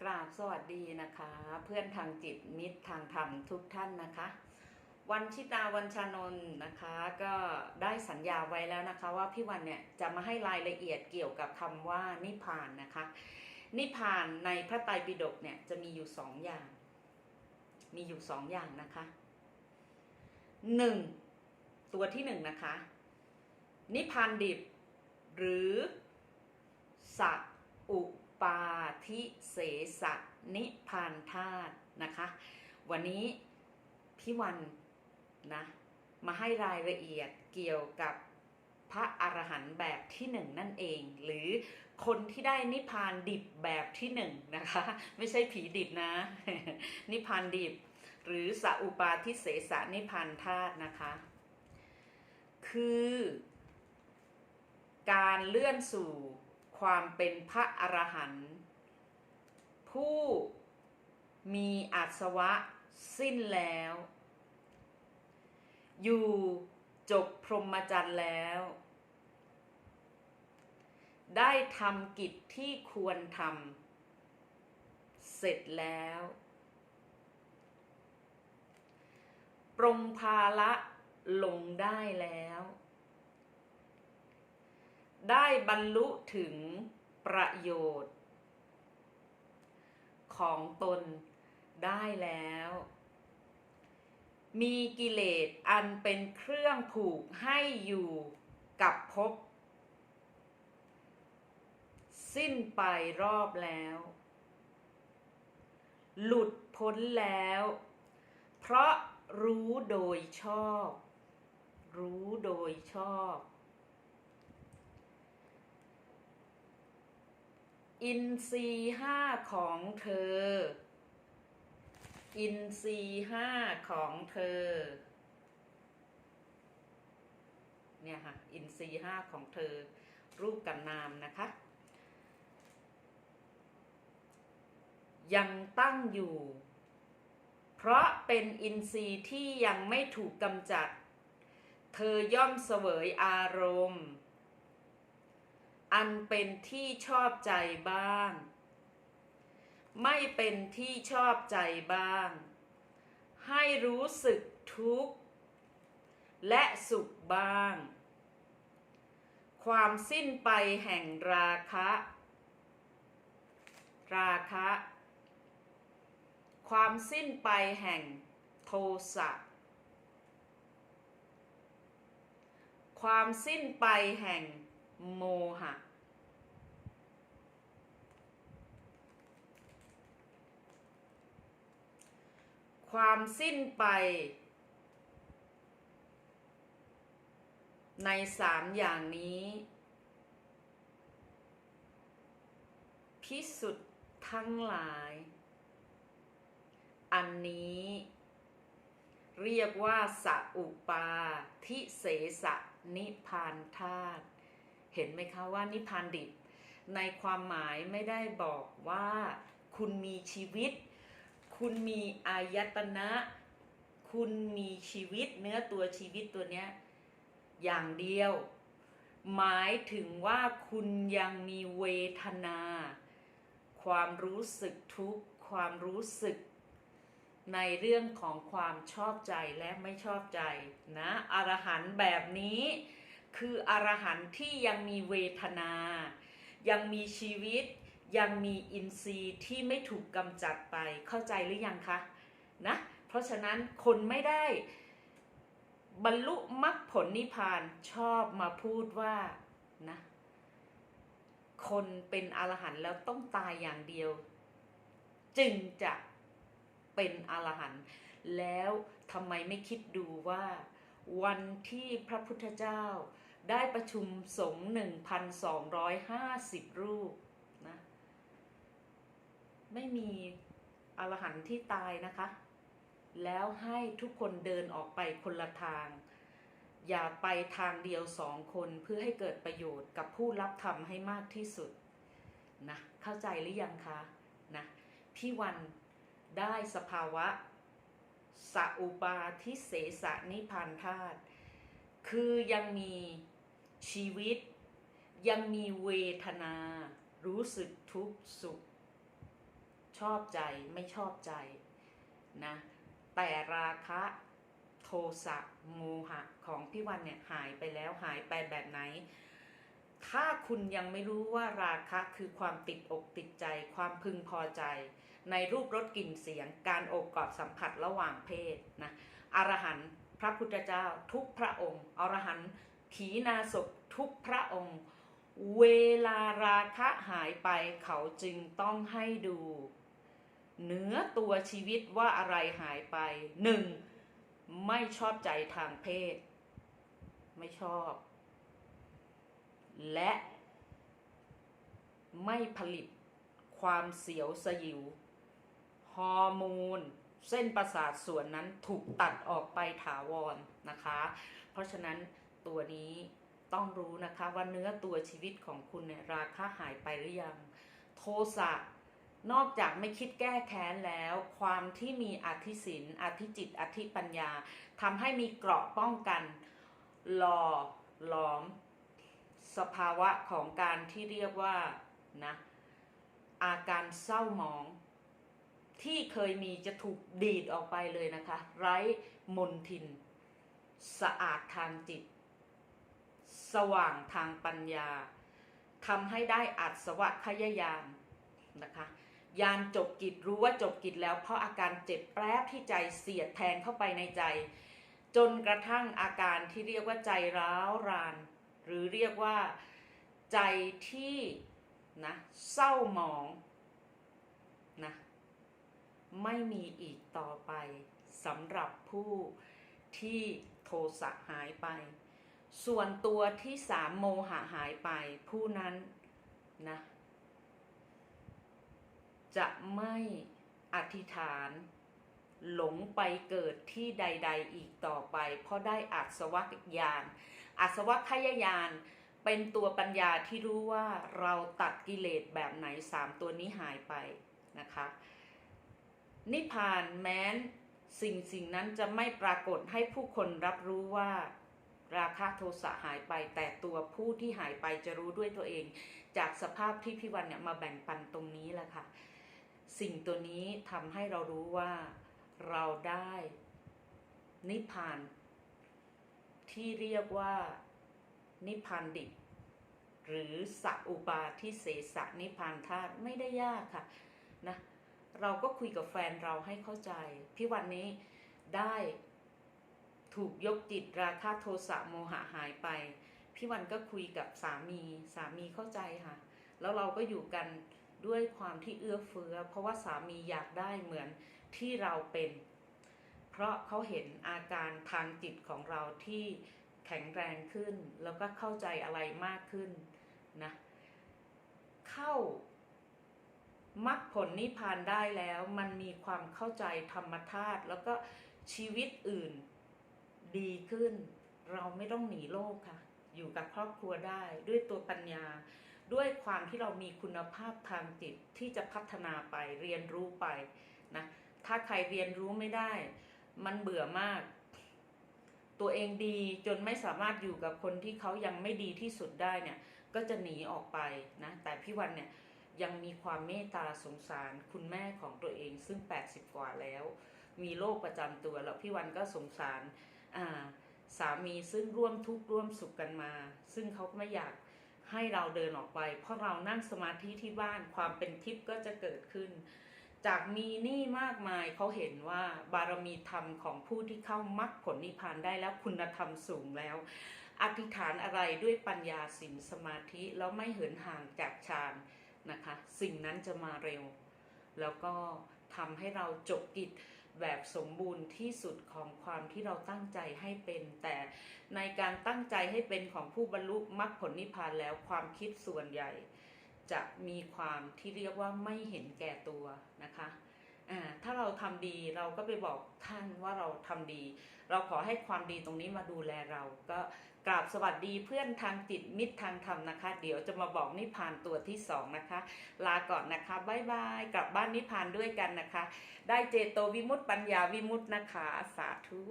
กราบสวัสดีนะคะ เพื่อนทางจิตมิตรทางธรรมทุกท่านนะคะ วันชิตาวันชานนท์นะคะก็ได้สัญญาไว้แล้วนะคะ ว่าพี่วันเนี่ยจะมาให้รายละเอียดเกี่ยวกับคำว่านิพานนะคะ นิพานในพระไตรปิฎกเนี่ยจะมีอยู่สองอย่าง มีอยู่สองอย่างนะคะหนึ่งตัวที่หนึ่งนะคะ นิพพานดิบ หรือสัอุ ปาทิเสสะนิพานธาตุนะคะ วันนี้พี่วันนะมาให้รายละเอียดเกี่ยวกับพระอรหันต์แบบที่หนึ่งนั่นเอง หรือคนที่ได้นิพานดิบแบบที่หนึ่งนะคะ ไม่ใช่ผีดิบนะ นิพานดิบ หรือสัอุปาทิเสสะนิพานธาตุนะคะ คือ การเลื่อนสู่ ความเป็นพระอรหันต์ผู้มีอาสวะสิ้นแล้ว อยู่จบพรหมจรรย์แล้ว ได้ทำกิจที่ควรทำเสร็จแล้วปรงภาละลงได้แล้ว ได้บรรลุถึงประโยชน์ ของตนได้แล้ว มีกิเลสอันเป็นเครื่องผูกให้อยู่กับภพสิ้นไปรอบแล้ว หลุดพ้นแล้ว เพราะรู้โดยชอบ รู้โดยชอบ อินทรีห้าของเธอ อินทรีห้าของเธอ เนี่ยค่ะ อินทรีห้าของเธอ รูปกับนามนะคะ ยังตั้งอยู่ เพราะเป็นอินทรีย์ที่ยังไม่ถูกกำจัด เธอย่อมเสวยอารมณ์ อันเป็นที่ชอบใจบ้าง ไม่เป็นที่ชอบใจบ้าง ให้รู้สึกทุกข์ และสุขบ้าง ความสิ้นไปแห่งราคะ ราคะ ความสิ้นไปแห่งโทสะความสิ้นไปแห่ง โมหะ ความสิ้นไป ในสามอย่างนี้ พิสุทธ์ทั้งหลาย อันนี้เรียกว่าสัอุปาทิเสสะนิพพานธาตุ เห็นไหมคะว่านิพพานดิบ ในความหมายไม่ได้บอกว่า คุณมีชีวิต คุณมีอายตนะ คุณมีชีวิตเนื้อตัวชีวิตตัวเนี้ยอย่างเดียว หมายถึงว่าคุณยังมีเวทนา ความรู้สึกทุกข์ความรู้สึก ในเรื่องของความชอบใจและไม่ชอบใจนะอรหันต์แบบนี้ คืออรหันต์ที่ยังมีเวทนา ยังมีชีวิต ยังมีอินทรีย์ที่ไม่ถูกกำจัดไปเข้าใจหรือยังคะนะเพราะฉะนั้นคนไม่ได้บรรลุมรรคผลนิพพานชอบมาพูดว่านะคนเป็นอรหันต์แล้วต้องตายอย่างเดียว จึงจะเป็นอรหันต์แล้วทำไมไม่คิดดูว่า วันที่พระพุทธเจ้า ได้ประชุมสงฆ์1,250รูปนะ ไม่มีอรหันต์ที่ตายนะคะ แล้วให้ทุกคนเดินออกไปคนละทาง อย่าไปทางเดียวสองคนเพื่อให้เกิดประโยชน์กับผู้รับธรรมให้มากที่สุดนะ เข้าใจหรือยังคะนะ พี่วันได้สภาวะ สัอุปาทิเสสะนิพานธาตุคือยังมีชีวิต ยังมีเวทนา รู้สึกทุกข์สุขชชอบใจไม่ชอบใจนะแต่ราคะโทสะโมหะของพี่วันเนี่ยหายไปแล้วหายไปแบบไหน ถ้าคุณยังไม่รู้ว่าราคะคือความติดอกติดใจ ความพึงพอใจ ในรูปรสกลิ่นเสียง การโอบกอดสัมผัสระหว่างเพศนะอรหันต์พระพุทธเจ้าทุกพระองค์ อรหันต์ขีณาศพทุกพระองค์ เวลาราคะหายไปเขาจึงต้องให้ดูเนื้อตัวชีวิตว่าอะไรหายไปหนึ่งไม่ชอบใจทางเพศ ไม่ชอบ และไม่ผลิตความเสียวสยิว ฮอร์โมน เส้นประสาทส่วนนั้นถูกตัดออกไปถาวรนะคะ เพราะฉะนั้นตัวนี้ต้องรู้นะคะว่าเนื้อตัวชีวิตของคุณเนี่ยราคาหายไปหรือยัง โทสะนอกจากไม่คิดแก้แค้นแล้ว ความที่มีอธิศินอธิจิต อธิปัญญาทำให้มีเกราะป้องกันหล่อหลอม สภาวะของการที่เรียกว่านะอาการเศร้าหมอง ที่เคยมีจะถูกดีดออกไปเลยนะคะ ไร้มนทิน สะอาดทางจิต สว่างทางปัญญาทำให้ได้อัศวะขยายานนะคะยานจบกิจรู้ว่าจบกิจแล้ว เพราะอาการเจ็บแปรบที่ใจเสียดแทงเข้าไปในใจ จนกระทั่งอาการที่เรียกว่าใจร้าวราน หรือเรียกว่าใจที่นะเศร้าหมองนะไม่มีอีกต่อไปสำหรับผู้ที่โทสะหายไป ส่วนตัวที่สามโมหะหายไป ผู้นั้นนะจะไม่อธิษฐานหลงไปเกิดที่ใด ๆ อีกต่อไป เพราะได้อัศวญาณ อัศวคยายานเป็นตัวปัญญาที่รู้ว่าเราตัดกิเลสแบบไหนสามตัวนี้หายไปนะคะ นิพพานแม้นสิ่งสิ่งนั้นจะไม่ปรากฏให้ผู้คนรับรู้ว่าราคะโทสะหายไป แต่ตัวผู้ที่หายไปจะรู้ด้วยตัวเอง จากสภาพที่พี่วันเนี่ยมาแบ่งปันตรงนี้แหละค่ะ สิ่งตัวนี้ทำให้เรารู้ว่าเราได้นิพพาน ที่เรียกว่า นิพพานดิบหรือสัอุปาทิเสสนิพพานธาตุไม่ได้ยากค่ะนะเราก็คุยกับแฟนเราให้เข้าใจ พี่วันนี้ได้ถูกยกจิตราคะโทสะโมหะหายไป พี่วันก็คุยกับสามีสามีเข้าใจค่ะ แล้วเราก็อยู่กันด้วยความที่เอื้อเฟื้อ เพราะว่าสามีอยากได้เหมือนที่เราเป็น เพราะเขาเห็นอาการทางจิตของเราที่แข็งแรงขึ้น แล้วก็เข้าใจอะไรมากขึ้นนะเข้ามรรคผลนิพพานได้แล้วมันมีความเข้าใจธรรมธาตุแล้วก็ชีวิตอื่นดีขึ้น เราไม่ต้องหนีโลกค่ะ อยู่กับครอบครัวได้ด้วยตัวปัญญา ด้วยความที่เรามีคุณภาพทางจิตที่จะพัฒนาไปเรียนรู้ไปนะถ้าใครเรียนรู้ไม่ได้ มันเบื่อมาก ตัวเองดีจนไม่สามารถอยู่กับคนที่เขายังไม่ดีที่สุดได้เนี่ย ก็จะหนีออกไปนะ แต่พี่วันเนี่ยยังมีความเมตตาสงสารคุณแม่ของตัวเองซึ่ง 80 กว่าแล้ว มีโรคประจำตัวแล้วพี่วันก็สงสารอ่าสามีซึ่งร่วมทุกข์ร่วมสุขกันมา ซึ่งเขาก็ไม่อยากให้เราเดินออกไป เพราะเรานั่งสมาธิที่บ้านความเป็นทิพย์ก็จะเกิดขึ้น จากมีหนี้มากมายเขาเห็นว่าบารมีธรรมของผู้ที่เข้ามรรคผลนิพพานได้แล้วคุณธรรมสูงแล้ว อธิษฐานอะไรด้วยปัญญาสินสมาธิแล้วไม่เหินห่างจากฌานนะคะ สิ่งนั้นจะมาเร็ว แล้วก็ทำให้เราจบกิจแบบสมบูรณ์ที่สุดของความที่เราตั้งใจให้เป็น แต่ในการตั้งใจให้เป็นของผู้บรรลุมรรคผลนิพพานแล้วความคิดส่วนใหญ่ จะมีความที่เรียกว่าไม่เห็นแก่ตัวนะคะถ้าเราทำดีเราก็ไปบอกท่านว่าเราทำดี เราขอให้ความดีตรงนี้มาดูแลเรา ก็กราบสวัสดีเพื่อนทางจิตมิตรทางธรรมนะคะ เดี๋ยวจะมาบอกนิพพานตัวที่สองนะคะ ลาก่อนนะคะบ๊ายบายกลับบ้านนิพพานด้วยกันนะคะ ได้เจโตวิมุตติปัญญาวิมุตตินะคะ สาธุ